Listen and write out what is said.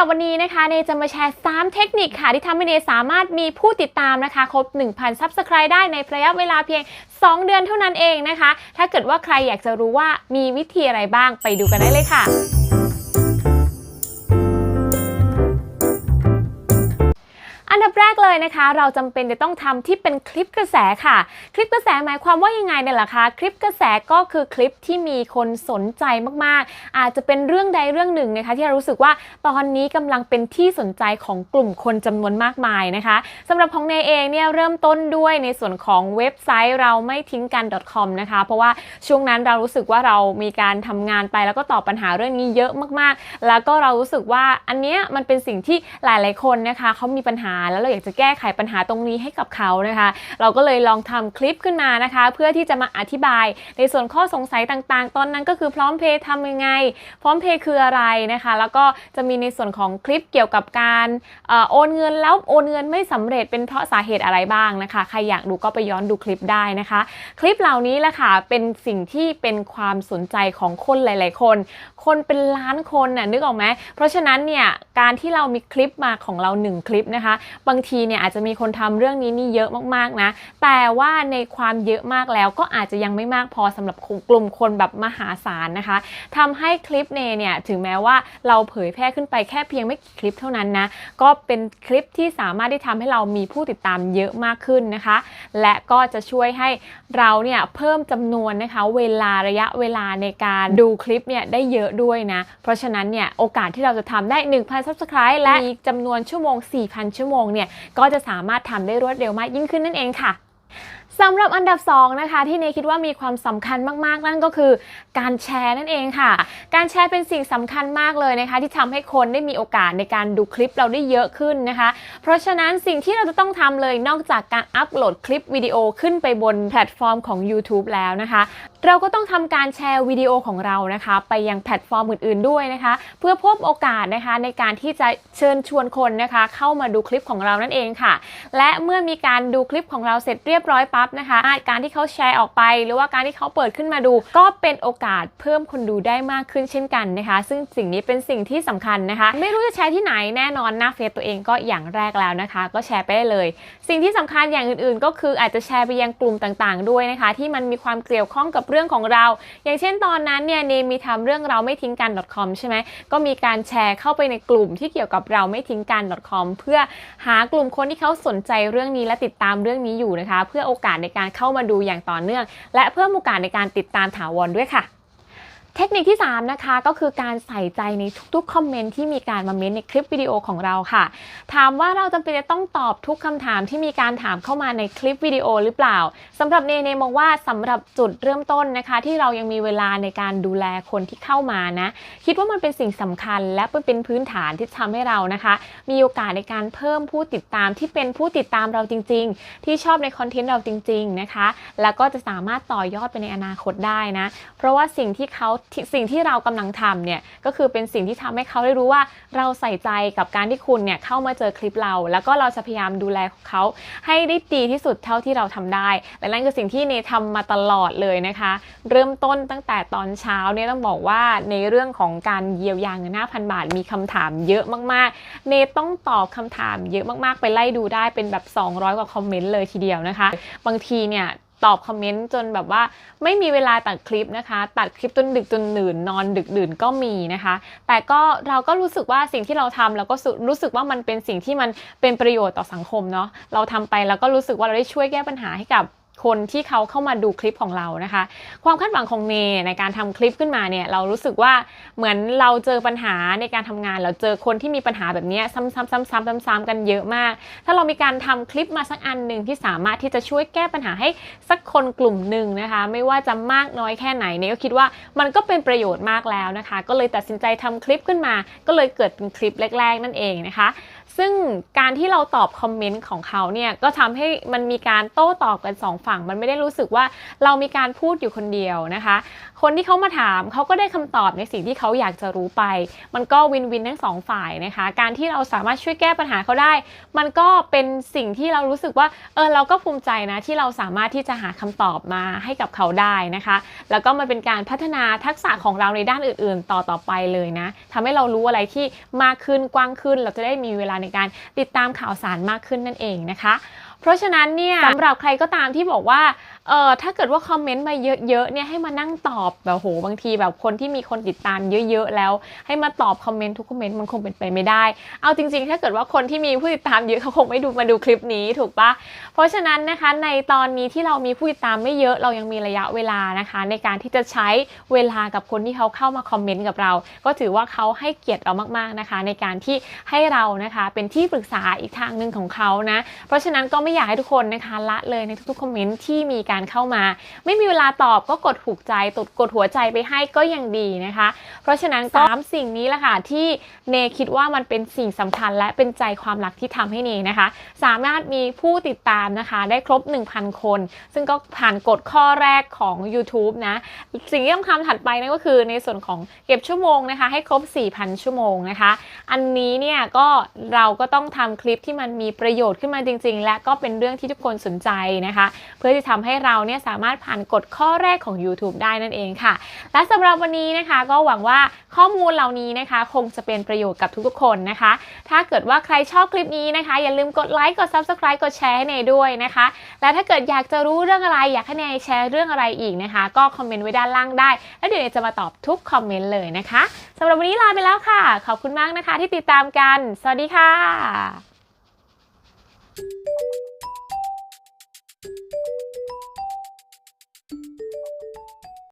รับวันนี้นะคะเนจะมาแชร์ 3 เทคนิคค่ะ ที่ทำให้เนสามารถมีผู้ติดตามนะคะครบ 1,000ซับสไครต์ได้ในระยะเวลาเพียง 2 เดือนเท่านั้นเองนะคะ ถ้าเกิดว่าใครอยากจะรู้ว่ามีวิธีอะไรบ้างไปดูกันได้เลยค่ะ เลยนะคะ เราจำเป็นจะต้องทำที่เป็นคลิปกระแสค่ะ คลิปกระแสหมายความว่ายังไงเนี่ยล่ะคะคลิปกระแสก็คือคลิปที่มีคนสนใจมากๆ อาจจะเป็นเรื่องใดเรื่องหนึ่งนะคะ ที่เรารู้สึกว่าตอนนี้กำลังเป็นที่สนใจของกลุ่มคนจำนวนมากมายนะคะสำหรับของเนเองเนี่ยเริ่มต้นด้วยในส่วนของเว็บไซต์เราไม่ทิ้งกัน .com นะคะ เพราะว่าช่วงนั้นเรารู้สึกว่าเรามีการทำงานไปแล้วก็ตอบปัญหาเรื่องนี้เยอะมากๆ แล้วก็เรารู้สึกว่าอันเนี้ยมันเป็นสิ่งที่หลาย ๆ คนนะคะเขามีปัญหาแล้วเราอยากจะแก้ไขปัญหาตรงนี้ให้กับเขานะคะ เราก็เลยลองทำคลิปขึ้นมานะคะ เพื่อที่จะมาอธิบายในส่วนข้อสงสัยต่างๆ ตอนนั้นก็คือพร้อมเพย์ทำยังไง พร้อมเพย์คืออะไรนะคะ แล้วก็จะมีในส่วนของคลิปเกี่ยวกับการออโอนเงินแล้วโอนเงินไม่สำเร็จเป็นเพราะสาเหตุอะไรบ้างนะคะ ใครอยากดูก็ไปย้อนดูคลิปได้นะคะ คลิปเหล่านี้แหละค่ะเป็นสิ่งที่เป็นความสนใจของคนหลาย ๆ คน คนเป็นล้านคนน่ะนึกออกไหมเพราะฉะนั้นเนี่ย การที่เรามีคลิปมาของเราหนึ่งคลิปนะคะ บางทีเนี่ยอาจจะมีคนทำเรื่องนี้นี่เยอะมากๆนะ แต่ว่าในความเยอะมากแล้วก็อาจจะยังไม่มากพอสำหรับกลุ่มคนแบบมหาศาลนะคะทำให้คลิปเนเนี่ยถึงแม้ว่าเราเผยแพร่ขึ้นไปแค่เพียงไม่กี่คลิปเท่านั้นนะ ก็เป็นคลิปที่สามารถที่ทำให้เรามีผู้ติดตามเยอะมากขึ้นนะคะ และก็จะช่วยให้เราเนี่ยเพิ่มจำนวนนะคะ เวลาระยะเวลาในการดูคลิปเนี่ยได้เยอะด้วยนะ เพราะฉะนั้นเนี่ยโอกาสที่เราจะทำได้1,000 Subscribe และมีจำนวนชั่วโมง 4,000 ชั่วโมงเนี่ยก็จะสามารถทำได้รวดเร็วมากยิ่งขึ้นนั่นเองค่ะสำหรับอันดับ 2 นะคะ ที่เนยคิดว่ามีความสำคัญมาก ๆ นั่นก็คือการแชร์นั่นเองค่ะ การแชร์เป็นสิ่งสำคัญมากเลยนะคะ ที่ทำให้คนได้มีโอกาสในการดูคลิปเราได้เยอะขึ้นนะคะ เพราะฉะนั้นสิ่งที่เราจะต้องทำเลยนอกจากการอัปโหลดคลิปวิดีโอขึ้นไปบนแพลตฟอร์มของ YouTube แล้วนะคะเราก็ต้องทำการแชร์วิดีโอของเรานะคะ ไปยังแพลตฟอร์มอื่นๆด้วยนะคะ เพื่อเพิ่มโอกาสนะคะในการที่จะเชิญชวนคนนะคะ เข้ามาดูคลิปของเรานั่นเองค่ะ และเมื่อมีการดูคลิปของเราเสร็จเรียบร้อยปั๊บนะคะ การที่เขาแชร์ออกไป หรือว่าการที่เขาเปิดขึ้นมาดู ก็เป็นโอกาสเพิ่มคนดูได้มากขึ้นเช่นกันนะคะ ซึ่งสิ่งนี้เป็นสิ่งที่สำคัญนะคะ ไม่รู้จะแชร์ที่ไหนแน่นอนหน้าเฟซตัวเองก็อย่างแรกแล้วนะคะ ก็แชร์ไปได้เลย สิ่งที่สำคัญอย่างอื่นๆ ก็คืออาจจะแชร์ไปยังกลุ่มต่างๆ ด้วยนะคะ ที่มันมีความเกี่ยวข้องกับเรื่องของเรา อย่างเช่นตอนนั้นเนี่ยเนมีทำเรื่องเราไม่ทิ้งกัน .com ใช่ไหมก็มีการแชร์เข้าไปในกลุ่มที่เกี่ยวกับเราไม่ทิ้งกัน .com เพื่อหากลุ่มคนที่เขาสนใจเรื่องนี้และติดตามเรื่องนี้อยู่นะคะ เพื่อโอกาสในการเข้ามาดูอย่างต่อเนื่อง และเพิ่มโอกาสในการติดตามถาวรด้วยค่ะ เทคนิคที่ 3 นะคะ ก็คือการใส่ใจในทุกๆคอมเมนต์ที่มีการมาเม้นในคลิปวิดีโอของเราค่ะ ถามว่าเราจำเป็นจะต้องตอบทุกคำถามที่มีการถามเข้ามาในคลิปวิดีโอหรือเปล่าสำหรับเนเนมองว่าสำหรับจุดเริ่มต้นนะคะ ที่เรายังมีเวลาในการดูแลคนที่เข้ามานะ คิดว่ามันเป็นสิ่งสำคัญ และเป็นพื้นฐานที่ทำให้เรานะคะ มีโอกาสในการเพิ่มผู้ติดตามที่เป็นผู้ติดตามเราจริง ๆ ที่ชอบในคอนเทนต์เราจริง ๆนะคะ แล้วก็จะสามารถต่อยอดไปในอนาคตได้นะ เพราะว่าสิ่งที่เขาสิ่งที่เรากำลังทำเนี่ยก็คือเป็นสิ่งที่ทำให้เขาได้รู้ว่าเราใส่ใจกับการที่คุณเนี่ยเข้ามาเจอคลิปเรา แล้วก็เราจะพยายามดูแลเขาให้ได้ดีที่สุดเท่าที่เราทำได้ และนั่นคือสิ่งที่เนทำมาตลอดเลยนะคะ เริ่มต้นตั้งแต่ตอนเช้าเนี่ยต้องบอกว่าในเรื่องของการเยียวยาเงิน5,000บาทมีคำถามเยอะมากๆ เนต้องตอบคำถามเยอะมากๆ ไปไล่ดูได้เป็นแบบ 200 กว่าคอมเมนต์เลยทีเดียวนะคะ บางทีเนี่ย ตอบคอมเมนต์จนแบบว่าไม่มีเวลาตัดคลิปนะคะ ตัดคลิปจนดึกจนดื่นนอนดึกดื่นก็มีนะคะ แต่ก็เราก็รู้สึกว่าสิ่งที่เราทำเราก็รู้สึกว่ามันเป็นสิ่งที่มันเป็นประโยชน์ต่อสังคมเนาะเราทำไปแล้วก็รู้สึกว่าเราได้ช่วยแก้ปัญหาให้กับ คนที่เขาเข้ามาดูคลิปของเรานะคะ ความคาดหวังของเนในการทำคลิปขึ้นมาเนี่ยเรารู้สึกว่าเหมือนเราเจอปัญหาในการทำงาน เราเจอคนที่มีปัญหาแบบนี้ซ้ำๆๆๆๆกันเยอะมาก ถ้าเรามีการทำคลิปมาสักอันหนึ่งที่สามารถที่จะช่วยแก้ปัญหาให้สักคนกลุ่มหนึ่งนะคะ ไม่ว่าจะมากน้อยแค่ไหนเนี่ยก็คิดว่ามันก็เป็นประโยชน์มากแล้วนะคะ ก็เลยตัดสินใจทำคลิปขึ้นมา ก็เลยเกิดเป็นคลิปแรก ๆ นั่นเองนะคะ ซึ่งการที่เราตอบคอมเมนต์ของเขาเนี่ยก็ทำให้มันมีการโต้ตอบกันสองฝั่ง มันไม่ได้รู้สึกว่าเรามีการพูดอยู่คนเดียวนะคะ คนที่เขามาถามเขาก็ได้คำตอบในสิ่งที่เขาอยากจะรู้ไป มันก็วินวินทั้งสองฝ่ายนะคะ การที่เราสามารถช่วยแก้ปัญหาเขาได้ มันก็เป็นสิ่งที่เรารู้สึกว่าเออเราก็ภูมิใจนะที่เราสามารถที่จะหาคำตอบมาให้กับเขาได้นะคะ แล้วก็มันเป็นการพัฒนาทักษะของเราในด้านอื่น ๆ ต่อต่อไปเลยนะทำให้เรารู้อะไรที่มากขึ้นกว้างขึ้น เราจะได้มีเวลาในการติดตามข่าวสารมากขึ้นนั่นเองนะคะ เพราะฉะนั้นเนี่ยสำหรับใครก็ตามที่บอกว่าเอ่อถ้าเกิดว่าคอมเมนต์มาเยอะๆเนี่ยให้มานั่งตอบแบบโหบางทีแบบคนที่มีคนติดตามเยอะ ๆ แล้ว ให้มาตอบคอมเมนต์ทุกคอมเมนต์มันคงเป็นไปไม่ได้ เอาจริง ๆ ถ้าเกิดว่าคนที่มีผู้ติดตามเยอะเขาคงไม่ดูมาดูคลิปนี้ถูกปะเพราะฉะนั้นนะคะในตอนนี้ที่เรามีผู้ติดตามไม่เยอะเรายังมีระยะเวลานะคะ ในการที่จะใช้เวลากับคนที่เขาเข้ามาคอมเมนต์กับเรา ก็ถือว่าเขาให้เกียรติเรามากๆนะคะ ในการที่ให้เรานะคะเป็นที่ปรึกษาอีกทางหนึ่งของเขานะเพราะฉะนั้นก็ไม่อยากให้ทุกคนนะคะละเลยในทุกๆคอมเมนต์ที่มีการเข้ามา ไม่มีเวลาตอบก็กดถูกใจตดกดหัวใจไปให้ก็ยังดีนะคะ เพราะฉะนั้นสามสิ่งนี้แหละค่ะที่เนคิดว่ามันเป็นสิ่งสำคัญและเป็นใจความรักที่ทำให้เนนะคะ สามารถมีผู้ติดตามนะคะ ได้ครบ 1,000 คน ซึ่งก็ผ่านกฎข้อแรกของ YouTube นะ สิ่งที่ต้องทำถัดไปนั่นก็คือในส่วนของเก็บชั่วโมงนะคะ ให้ครบ 4,000 ชั่วโมงนะคะ อันนี้เนี่ยก็เราก็ต้องทำคลิปที่มันมีประโยชน์ขึ้นมาจริง ๆ และก็เป็นเรื่องที่ทุกคนสนใจนะคะ เพื่อที่ทำให้เราเนี่ยสามารถผ่านกฎข้อแรกของ YouTube ได้นั่นเองค่ะ และสำหรับวันนี้นะคะ ก็หวังว่าข้อมูลเหล่านี้นะคะ คงจะเป็นประโยชน์กับทุกๆคนนะคะ ถ้าเกิดว่าใครชอบคลิปนี้นะคะ อย่าลืมกดไลค์กด Subscribe กดแชร์ให้เนยด้วยนะคะ และถ้าเกิดอยากจะรู้เรื่องอะไรอยากให้เนยแชร์เรื่องอะไรอีกนะคะ ก็คอมเมนต์ไว้ด้านล่างได้ แล้วเดี๋ยวเนยจะมาตอบทุกคอมเมนต์เลยนะคะสำหรับวันนี้ลาไปแล้วค่ะ ขอบคุณมากนะคะ ที่ติดตามกัน สวัสดีค่ะ